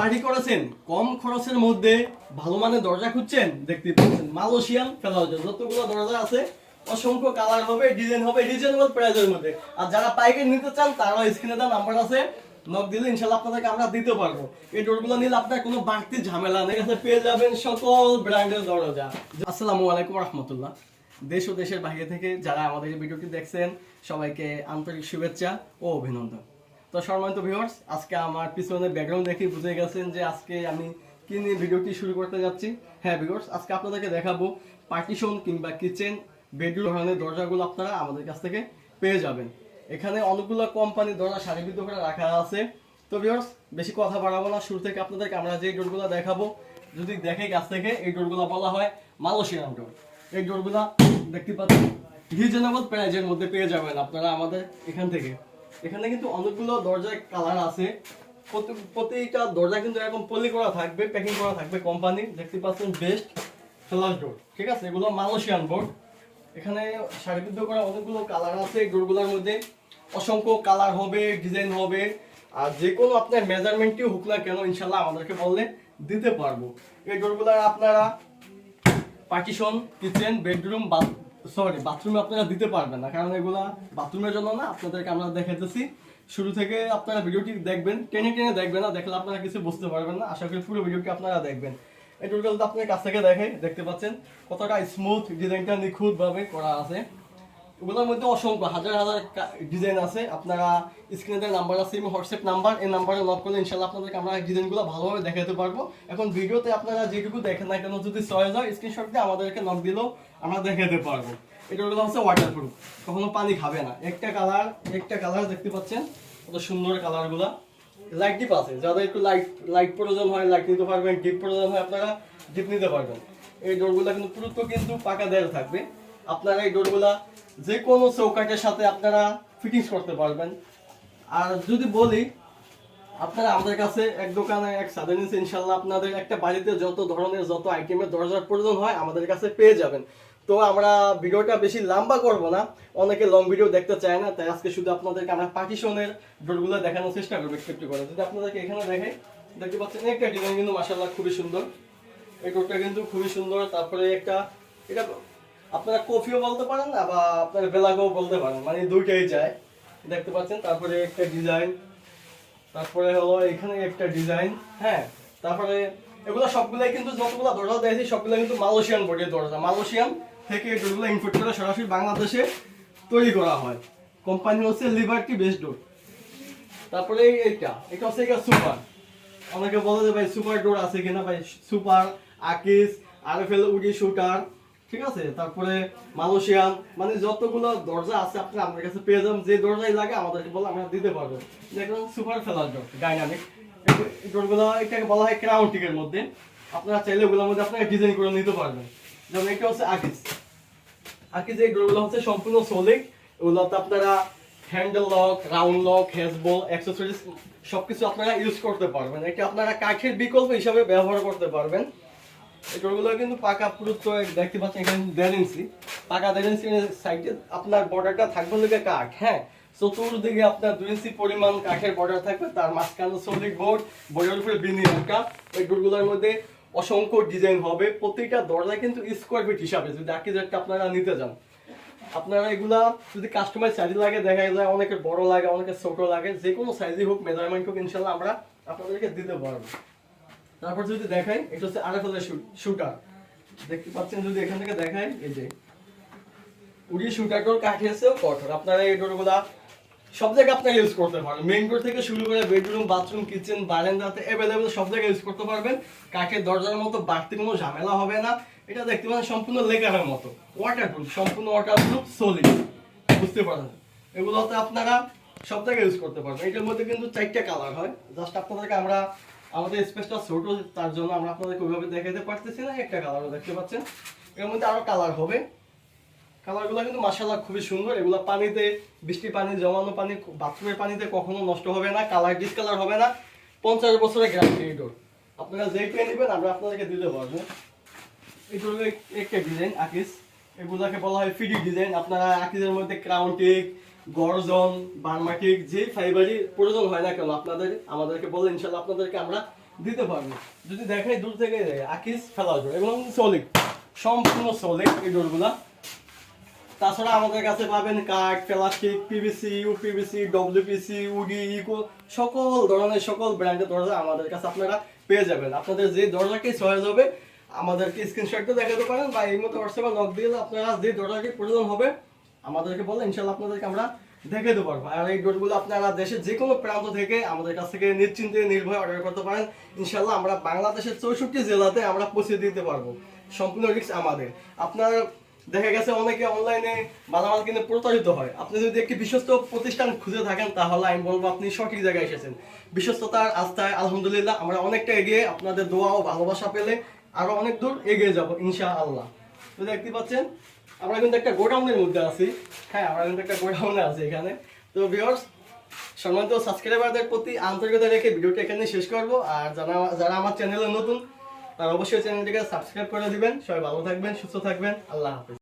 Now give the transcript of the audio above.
বাড়ি করেছেন, কম খরচের মধ্যে ভালো মানের দরজা খুঁজছেন, দেখতে পাচ্ছেন মালয়েশিয়ান ফেলাউজার যতগুলো দরজা আছে, অসংখ্য কালার হবে ডিজাইন হবে রিজনেবল প্রাইসের মধ্যে। আর যারা পাইকারি নিতে চান, তারাও স্ক্রিনে দেওয়া নাম্বার আছে। নক দিলে ইনশাল্লাহ আপনাদেরকে আমরা দিতে পারব। এই ডোরগুলো নিলে আপনার কোনো বাড়তি ঝামেলা নেই। কাছে পেয়ে যাবেন সকল ব্র্যান্ডের দরজা। আসসালামু আলাইকুম রহমতুল্লাহ। দেশ ও দেশের বাইরে থেকে যারা আমাদের ভিডিওটি দেখছেন, সবাইকে আন্তরিক শুভেচ্ছা ও অভিনন্দন। তো সম্মানিত ভিউয়ার্স আজকে আমার পিছনে ব্যাকগ্রাউন্ড দেখে বুঝে গেছেন যে আজকে আমি কি নিয়ে ভিডিওটি শুরু করতে যাচ্ছি। হ্যাঁ ভিউয়ার্স আজকে আপনাদেরকে দেখাবো পার্টিশন কিংবা কিচেন বেডরুম ধরনের দরজাগুলো আপনারা আমাদের কাছ থেকে পেয়ে যাবেন। এখানে অনেকগুলো কোম্পানির দরজা সারিবদ্ধ করে রাখা আছে। তো ভিউয়ার্স বেশি কথা বাড়াবো না। শুরু থেকে আপনাদেরকে আমরা যে ডোরগুলো দেখাবো, যদি দেখে কাছ থেকে এই ডোরগুলো বলা হয় মালয়েশিয়ান ডোর এই ডোরগুলো দেখতে পাচ্ছেন রিজনেবল প্রাইজের মধ্যে পেয়ে যাবেন আপনারা আমাদের এখান থেকে। এখানে কিন্তু অনেকগুলো দরজার কালার আছে। প্রতি- প্রতিটা দরজা কিন্তু এরকম পলি করা থাকবে প্যাকিং করা থাকবে কোম্পানি দেখতে পাচ্ছেন বেস্ট ফ্লাশ ডোর ঠিক আছে? এগুলো মালয়েশিয়ান বোর্ড এখানে সারিবদ্ধ করা অনেকগুলো কালার আছে ডোরগুলোর মধ্যে। অসংখ্য কালার হবে ডিজাইন হবে, আর যে কোনো আপনার মেজারমেন্টই হোক না কেন ইনশাল্লাহ আমাদেরকে বললে দিতে পারব। এই ডোরগুলোর আপনারা পার্টিশন কিচেন বেডরুম সরি বাথরুমে আপনারা দিতে পারবেন না। কারণ এগুলা বাথরুমের জন্য না, আপনাদেরকে আমরা দেখাতেছি শুরু থেকে আপনারা ভিডিওটি দেখবেন, টেনে টেনে দেখবেন না, দেখলে আপনারা কিছু বুঝতে পারবেন না। আশা করি পুরো ভিডিওটি আপনারা দেখবেন। এই টোটালটা আপনার কাছ থেকে দেখে দেখতে পাচ্ছেন কতটা স্মুথ ডিজাইনটা নিখুঁতভাবে করা আছে। ওগুলোর মধ্যে অসংখ্য, হাজার হাজার ডিজাইন আছে। আপনারা স্ক্রিনে নাম্বার আছে এবং হোয়াটসঅ্যাপ নাম্বার এই নাম্বারে লক করলে ইনশাল্লাহ আপনাদেরকে আমরা ডিজাইনগুলো ভালোভাবে দেখাতে পারব। এখন ভিডিওতে আপনারা যেটুকু দেখেন না কেন, যদি চয়েস হয় স্ক্রিনশট দিয়ে আমাদেরকে নক দিলেও আমরা দেখাতে পারব। এটা হলো হচ্ছে ওয়াটারপ্রুফ কখনো পানি খাবে না। একটা কালার একটা কালার দেখতে পাচ্ছেন, কত সুন্দর কালারগুলা লাইট ডিপ আছে, যাদের একটু লাইট লাইট প্রয়োজন হয় লাইট নিতে পারবেন ডিপ প্রয়োজন হয়, আপনারা ডিপ নিতে পারবেন। এই ডোরগুলা কিন্তু পুরুত্ব কিন্তু পাকা দেয়াল থাকবে। আপনারা এই ডোরগুলা যে কোনো চৌকাটের সাথে আপনারা ফিটিংস করতে পারবেন। আর যদি বলি, আপনারা আমাদের কাছে এক দোকানে, এক সাদা নিচে ইনশাল্লাহ আপনাদের একটা বাড়িতে যত ধরনের যত আইটেমের দরজার প্রয়োজন হয় আমাদের কাছে পেয়ে যাবেন। তো আমরা ভিডিওটা বেশি লম্বা করব না, অনেকে লং ভিডিও দেখতে চায় না, তাই আজকে শুধু আপনাদেরকে আমরা পার্টিশনের ডোরগুলো দেখানোর চেষ্টা করব একটু করে। যদি আপনাদেরকে এখানে দেখে, দেখতে পাচ্ছেন, একটা ডিজাইন কিন্তু মাসাল্লাহ খুবই সুন্দর। এই ডোরটা কিন্তু খুবই সুন্দর, তারপরে একটা, এটা আপনারা কফিও বলতে পারেন বা আপনারা বেলাগও বলতে পারেন। মানে দুইটাই যায়। দেখতে পাচ্ছেন, তারপরে একটা ডিজাইন, তারপরে হলো এখানে একটা ডিজাইন হ্যাঁ। তারপরে এগুলো সবগুলাই কিন্তু যতগুলো দরজা দিয়েছি সবগুলো কিন্তু মালয়েশিয়ান বোর্ডের দরজা। মালয়েশিয়ান থেকে এই ডোরগুলো ইম্পোর্ট করে সরাসরি বাংলাদেশে তৈরি করা হয়। কোম্পানি হচ্ছে লিবার্টি বেস্ট ডোর তারপরে এই- এইটা, এটা হচ্ছে এটা সুপার অনেকে বলে যে ভাই সুপার ডোর আছে কিনা ভাই? সুপার আকিস আরএফএল উডি শুটার ঠিক আছে? তারপরে মালয়েশিয়ান মানে যতগুলো দরজা আছে আপনি আমাদের কাছে পেয়ে যাবেন, যে দরজাই লাগে আমাদেরকে বলে আমরা দিতে পারব দেখুন সুপার ফেলার ডোর ডাইনামিক ডোরগুলো এটাকে বলা হয় ক্রাউন্টিকের মধ্যে। আপনারা চাইলে ওগুলোর মধ্যে আপনারা ডিজাইন করে নিতে পারবেন। যেমন এটা হচ্ছে আকিস আকিস এই ডোরগুলো হচ্ছে সম্পূর্ণ সোলিক ওগুলোতে আপনারা হ্যান্ডেল লক রাউন্ড লক হ্যাজবল অ্যাক্সেসরিজ সবকিছু আপনারা ইউজ করতে পারবেন। এটা আপনারা কাঠের বিকল্প হিসাবে ব্যবহার করতে পারবেন। এই ডোরগুলো কিন্তু পাকা পুরো দেখতে পাচ্ছেন সাইডে আপনার বর্ডারটা থাকবে কাঠ হ্যাঁ? চতুর্দিকে আপনার দুই ইঞ্চি পরিমাণ কাঠের বর্ডার থাকবে, তার মাঝখানে সলিড বোর্ড বোর্ডের উপরে বিনিয়োগটা ওই ডোরগুলোর মধ্যে অসংখ্য ডিজাইন হবে। প্রত্যেকটা দরজা কিন্তু স্কোয়ার ফিট হিসাবে, যদি আর্কিটেক্ট আপনারা নিতে যান আপনারা এগুলা যদি কাস্টমাইজ সাইজ লাগে, দেখা যায় অনেকের বড় লাগে, অনেকের ছোট লাগে যে কোনো সাইজই হোক মেজারমেন্ট হোক, ইনশাল্লাহ আমরা আপনাদেরকে দিতে পারব। তারপর যদি দেখাই, এটা হচ্ছে আরএফএল শুটার দেখতে পাচ্ছেন যদি এখান থেকে দেখাই, এই যে। উড়ি শুটার ডোর কাঠিয়েছেও কঠোর। আপনারা এই ডোরগুলা সব জায়গায় আপনারা ইউজ করতে পারবেন। মেইন ডোর থেকে শুরু করে বেডরুম বাথরুম কিচেন বারান্দাতে অ্যাভেলেবেল সব জায়গায় ইউজ করতে পারবেন। কাঠের দরজার মতো বাড়তি কোনো ঝামেলা হবে না। এটা দেখতে পাচ্ছেন সম্পূর্ণ লেকারের মতো। ওয়াটারপ্রুফ সম্পূর্ণ ওয়াটারপ্রুফ সলিড বুঝতে পারেন এগুলোতে আপনারা সব জায়গায় ইউজ করতে পারবেন। এটার মধ্যে কিন্তু চারটা কালার হয়। জাস্ট আপনাদেরকে আমরা আমাদের স্পেসটা ছোট, তার জন্য আমরা আপনাদেরকে ওইভাবে দেখাতে পারতেছি না। একটা কালারও দেখতে পাচ্ছেন। এর মধ্যে আরও কালার হবে। কালারগুলো কিন্তু মাসাল্লাহ খুবই সুন্দর। এগুলো পানিতে বৃষ্টি পানি, জমানো পানি বাথরুমের পানিতে কখনো নষ্ট হবে না কালার ডিসকালার হবে না। পঞ্চাশ বছরের গ্যারান্টি ডোর আপনারা যেই পেয়ে নেবেন, আমরা আপনাদেরকে দিতে পারব এই ডোর একটা ডিজাইন আকিস। এগুলাকে বলা হয় ফিডি ডিজাইন আপনারা আকিসের মধ্যে ক্রাউন্টিক গর্জন বার্মাটিক যে ফাইবারই প্রয়োজন হয় না কেন আপনাদের, আমাদেরকে বলে ইনশাল্লাহ আপনাদেরকে আমরা দিতে পারব। যদি দেখাই দূর থেকে আকিস ফেলা ডোর এগুলো সলিড সম্পূর্ণ সলিড এই ডোরগুলা। তাছাড়া আমাদের কাছে পাবেন কাঠ plastic PVC UPVC WPC woody eco সকল ধরনের, সকল ব্র্যান্ডের দরজা আমাদের কাছে আপনারা পেয়ে যাবেন। আপনাদের যে দরজাকে চয়েস হবে, আমাদেরকে স্ক্রিনশটটা দেখাতে পারেন বা এই মতো হোয়াটসঅ্যাপে নক দিলে আপনারা যে দরজাকে প্রয়োজন হবে আমাদেরকে বলে ইনশাল্লাহ আপনাদেরকে আমরা দেখে দিতে পারব আর এই ডোরগুলো আপনারা দেশের যে কোনো প্রান্ত থেকে আমাদের কাছ থেকে নিশ্চিন্তে নির্ভয় অর্ডার করতে পারেন। ইনশাল্লাহ আমরা বাংলাদেশের চৌষট্টি জেলাতে আমরা পৌঁছে দিতে পারব। সম্পূর্ণ রিস্ক আমাদের। আপনার দেখা গেছে অনেকে অনলাইনে মালামাল কিনে প্রতারিত হয়। আপনি যদি একটি বিশ্বস্ত প্রতিষ্ঠান খুঁজে থাকেন, তাহলে আমি বলব আপনি সঠিক জায়গায় এসেছেন। বিশ্বস্ততার আস্থায় আলহামদুলিল্লাহ আমরা অনেকটা এগিয়ে আপনাদের দোয়া ও ভালোবাসা পেলে আরও অনেক দূর এগিয়ে যাব ইনশা আল্লাহ তো দেখতে পাচ্ছেন আমরা কিন্তু একটা গোডাউনের মধ্যে আছি। হ্যাঁ আমরা কিন্তু একটা গোডাউনে আছি এখানে। তো ভিউয়ার্স সম্মানিত সাবস্ক্রাইবারদের প্রতি আন্তরিকতা রেখে ভিডিওটা এখানে শেষ করব। আর যারা যারা আমার চ্যানেলে নতুন, তারা অবশ্যই চ্যানেলটিকে সাবস্ক্রাইব করে দিবেন। সবাই ভালো থাকবেন, সুস্থ থাকবেন। আল্লাহ হাফিজ।